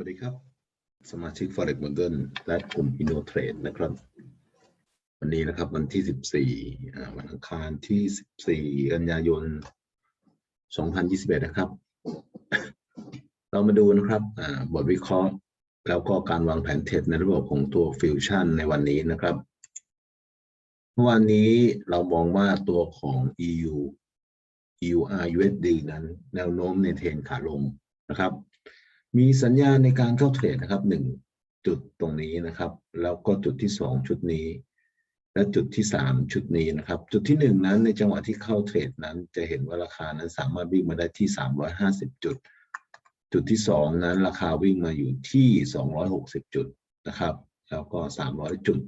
วัสดีครับ สมาชิก Forex Modern และกลุ่ม InnoTrade นะครับ วันนี้นะครับวันที่ 14อ่วันอังคารที่ 14 กันยายน 2021 นะครับ เรามาดูนะครับบทวิเคราะห์ แล้วก็การวางแผนเทรดในระบบของตัวฟิวชั่นในวันนี้นะครับ เมื่อวานนี้เรามองว่าตัวของ EU EUR USD นั้นแนวโน้มในเทรนขาลงนะครับ มีสัญญาในการเข้าเทรดนะครับหนึ่งจุดตรงนี้นะครับ แล้วก็จุดที่สองชุดนี้ และจุดที่สามชุดนี้นะครับ จุดที่หนึ่งนั้นในจังหวะที่เข้าเทรดนั้น จะเห็นว่าราคานั้นสามารถวิ่งมาได้ที่สามร้อยห้าสิบจุด จุดที่สองนั้นราคาวิ่งมาอยู่ที่สองร้อยหกสิบจุดนะครับ แล้วก็สามร้อยจุด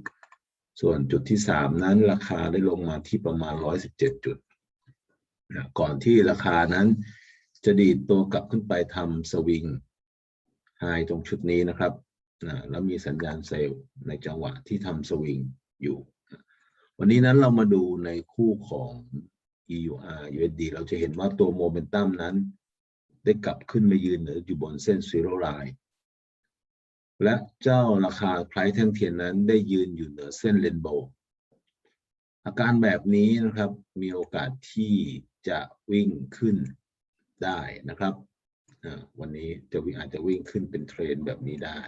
ส่วนจุดที่สามนั้นราคาได้ลงมาที่ประมาณร้อยสิบเจ็ดจุดก่อนที่ราคานั้นจะดีดตัวกลับขึ้นไปทำสวิง ไฮตรงชุดนี้นะครับนะแล้วมีสัญญาณเซลล์ในจังหวะที่ทำสวิงอยู่ วันนี้นั้นเรามาดูในคู่ของ EUR USD เราจะเห็นว่าตัวโมเมนตัมนั้น ได้กลับขึ้นมายืนเหนืออยู่บนเส้นซีโร่ไลน์และเจ้าราคาไพรแท่งเทียนนั้นได้ยืนอยู่เหนือเส้นเรนโบว์อาการแบบนี้นะครับมีโอกาสที่จะวิ่งขึ้นได้นะครับ วันนี้จะวิ่งอาจจะวิ่งขึ้นเป็นเทรนแบบนี้ได้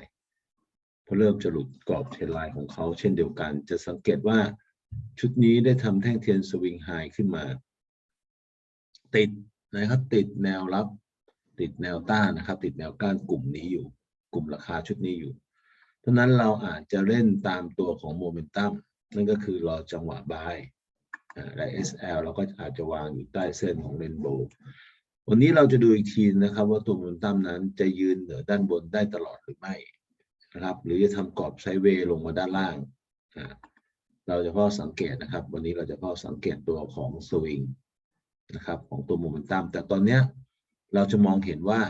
เพราะเริ่มจะหลุดกรอบเทรนไลน์ของเขาเช่นเดียวกัน จะสังเกตว่าชุดนี้ได้ทำแท่งเทียนสวิงไฮขึ้นมา ติดนะครับ ติดแนวรับ ติดแนวต้านนะครับ ติดแนวก้านกลุ่มนี้อยู่ กลุ่มราคาชุดนี้อยู่เพราะนั้นเราอาจจะเล่นตามตัวของโมเมนตัมนั่นก็คือรอจังหวะบายและ SL เราก็อาจจะวางอยู่ใต้เส้นของเรนโบว์ วันนี้เราจะดูอีกทีนะครับ ว่าตัวโมเมนตัมนั้นจะยืนเหนือด้านบนได้ตลอดหรือไม่นะครับ หรือจะทำกรอบไซเวย์ลงมาด้านล่างอ่าเราจะเพ่อสังเกตนะครับ วันนี้เราจะเพ่อสังเกตตัวของสวิงนะครับของตัวโมเมนตัมแต่ตอนเนี้ยเราจะมองเห็นว่า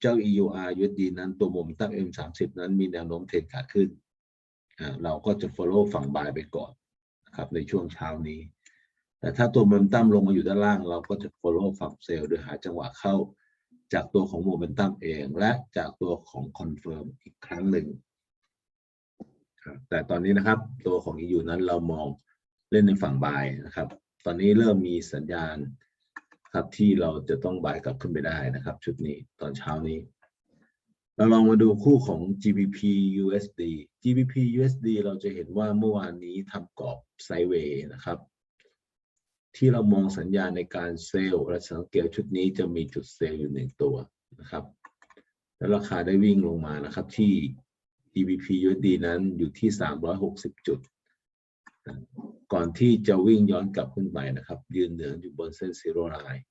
เจ้า EUR USD นั้นตัวโมเมนตัม M30 นั้นมีแนวโน้มเทรนขาขึ้น เราก็จะ follow ฝั่งบายไปก่อนนะครับในช่วงเช้านี้ แต่ถ้าตัวโมเมนตัมลงมาอยู่ด้านล่าง เราก็จะ follow ฝั่งเซลล์โดยหาจังหวะเข้าจากตัวของโมเมนตัมเอง และจากตัวของคอนเฟิร์มอีกครั้งหนึ่งครับแต่ตอนนี้นะครับตัวของ EU นั้นเรามองเล่นในฝั่งบายนะครับ ตอนนี้เริ่มมีสัญญาณครับที่เราจะต้องบายกลับขึ้นไปได้นะครับ ชุดนี้ตอนเช้านี้ เราลองมาดูคู่ของ GBP USD GBP USD เราจะเห็นว่าเมื่อวานนี้ทำกรอบไซด์เวย์นะครับ ที่เรามองสัญญาณในการเซลล์และสังเกตชุดนี้จะมีจุดเซลล์อยู่หนึ่งตัวนะครับ แล้วราคาได้วิ่งลงมานะครับที่ GBP USD นั้นอยู่ที่ 360 จุด ก่อนที่จะวิ่งย้อนกลับขึ้นไปนะครับ ยืนเหนืออยู่บนเส้นซีโร่ไลน์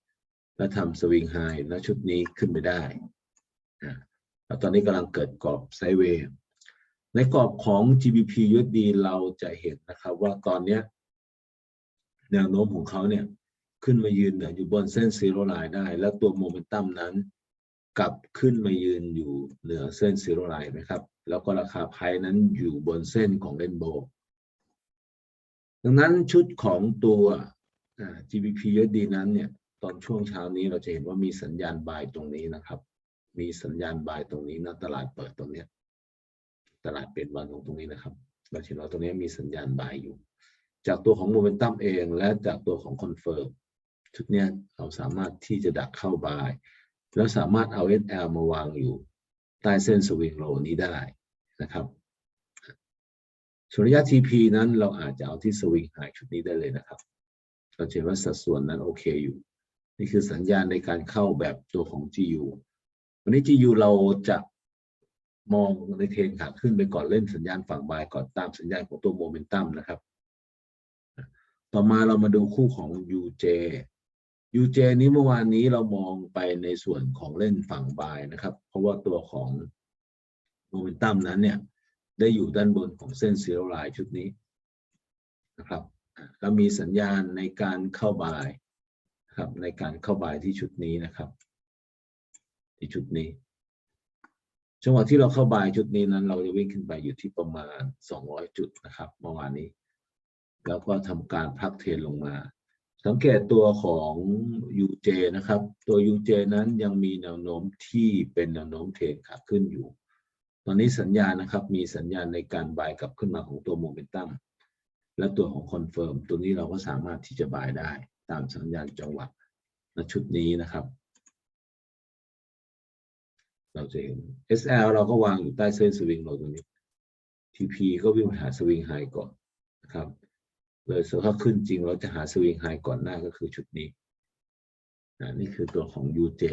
และทำสวิงไฮและชุดนี้ขึ้นไปได้แล้วตอนนี้กำลังเกิดกรอบไซเวย์ในกรอบของ GBP USD เราจะเห็นนะครับว่าตอนเนี้ย แนวโน้มของเขาเนี่ยขึ้นมายืนเหนืออยู่บนเส้นซีโร่ไลน์ได้ แล้วตัวโมเมนตัมนั้น กลับขึ้นมายืนอยู่เหนือเส้นซีโร่ไลน์นะครับ แล้วก็ราคาไพ่นั้นอยู่บนเส้นของเรนโบว์ดังนั้นชุดของตัว GBP USD นั้นเนี่ยตอนช่วงเช้านี้เราจะเห็นว่ามีสัญญาณบายตรงนี้นะครับ มีสัญญาณบายตรงนี้นะตลาดเปิดตรงเนี้ยตลาดเปลี่ยนวันของตรงนี้นะครับเราเห็นว่าตรงนี้มีสัญญาณบายอยู่ จากตัวของโมเมนตัมเอง และจากตัวของคอนเฟิร์มชุดนี้เราสามารถที่จะดักเข้าบาย แล้วสามารถเอา SL มาวางอยู่ใต้เส้นสวิงโลนี้ได้นะครับส่วนระยะ TP นั้นเราอาจจะเอาที่สวิงไฮชุดนี้ได้เลยนะครับ เราเห็นว่าสัดส่วนนั้นโอเคอยู่ นี่คือสัญญาณในการเข้าแบบตัวของ GU วันนี้ GU เราจะมองในเทรนขาขึ้นไปก่อนเล่นสัญญาณฝั่งบายก่อนตามสัญญาณของตัวโมเมนตัมนะครับ ต่อมาเรามาดูคู่ของ UJ UJ นี้เมื่อวานนี้เรามองไปในส่วนของเล่นฝั่งบายนะครับ เพราะว่าตัวของโมเมนตัมนั้นเนี่ย ได้อยู่ด้านบนของเส้นซีโร่ไลน์ชุดนี้นะครับแล้วมีสัญญาณในการเข้าบายครับในการเข้าบายที่ชุดนี้นะครับ ที่ชุดนี้จังหวะที่เราเข้าบายชุดนี้นั้น เราจะวิ่งขึ้นไปอยู่ที่ประมาณ 200 จุดนะครับเมื่อวานนี้ แล้วก็ทำการพักเทรนลงมา สังเกตตัวของ UJ นะครับ ตัว UJ นั้นยังมีแนวโน้มที่เป็นแนวโน้มเทรนขาขึ้นอยู่ ตอนนี้สัญญาณนะครับ มีสัญญาณในการบายกลับขึ้นมาของตัวโมเมนตัมและตัวของคอนเฟิร์มตัวนี้เราก็สามารถที่จะบายได้ตามสัญญาณจังหวะณชุดนี้นะครับ เราจะเห็น SL เราก็วางอยู่ใต้เส้นสวิงเราตรงนี้ TP ก็วิ่งหาสวิงไฮก่อนนะครับ เลยส่วนถ้าขึ้นจริงเราจะหาสวิงไฮก่อนหน้าก็คือชุดนี้นี่คือตัวของ UJ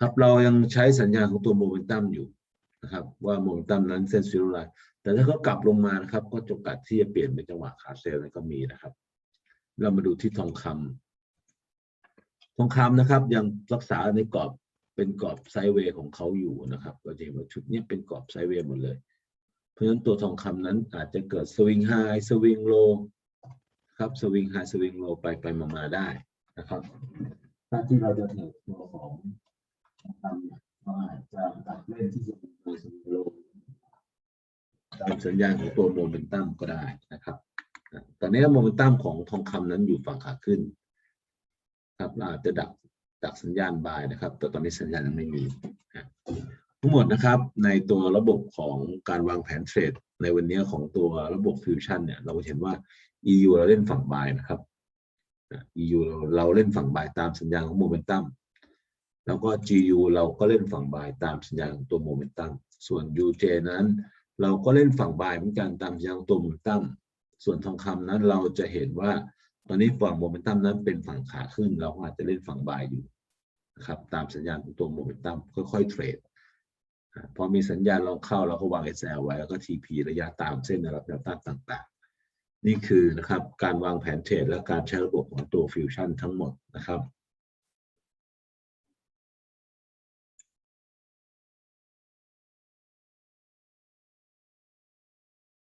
ครับเรายังใช้สัญญาณของตัวโมเมนตัมอยู่นะครับ ว่าโมเมนตัมนั้นเส้นซิลไลแต่ถ้าเขากลับลงมานะครับ ก็จงกัดที่จะเปลี่ยนเป็นจังหวะขาเซลล์นั้นก็มีนะครับ เรามาดูที่ทองคำทองคำนะครับยังรักษาในกรอบเป็นกรอบไซเวย์ของเขาอยู่นะครับเราจะเห็นว่าชุดนี้เป็นกรอบไซเวย์หมดเลย เพราะฉะนั้นตัวทองคำนั้นอาจจะเกิดสวิงไฮสวิงโล ครับสวิงไฮสวิงโลไปไปมามาได้นะครับถ้าที่เราจะเห็นตัวของทำเนี่ยก็อาจจะตัดเล่นที่สวิงไฮสวิงโลตามสัญญาณของตัวโมเมนตัมก็ได้นะครับ ตอนนี้โมเมนตัมของทองคำนั้นอยู่ฝั่งขาขึ้น ครับเราอาจจะดักดักสัญญาณบายนะครับ แต่ตอนนี้สัญญาณยังไม่มีทั้งหมดนะครับในตัวระบบของการวางแผนเทรดในวันนี้ของตัวระบบฟิวชั่นเนี่ยเราเห็นว่า EU เราเล่นฝั่งบายนะครับอะ EU เราเราเล่นฝั่งบายตามสัญญาณของโมเมนตัมแล้วก็ GU เราก็เล่นฝั่งบายตามสัญญาณของตัวโมเมนตัมส่วน UJ นั้น เราก็เล่นฝั่งบายเหมือนกันตามสัญญาณของตัวโมเมนตัมส่วนทองคำนั้นเราจะเห็นว่าตอนนี้ฝั่งโมเมนตัมนั้นเป็นฝั่งขาขึ้น เราก็อาจจะเล่นฝั่งบายอยู่นะครับตามสัญญาณของตัวโมเมนตัมค่อยๆเทรดพอมีสัญญาณเราเข้าเราก็วาง SL ไว้แล้วก็ TP ระยะตามเส้นแนวรับแนวต้านต่างๆ นี่คือนะครับการวางแผนเทรดและการใช้ระบบของตัวฟิวชั่นทั้งหมดนะครับ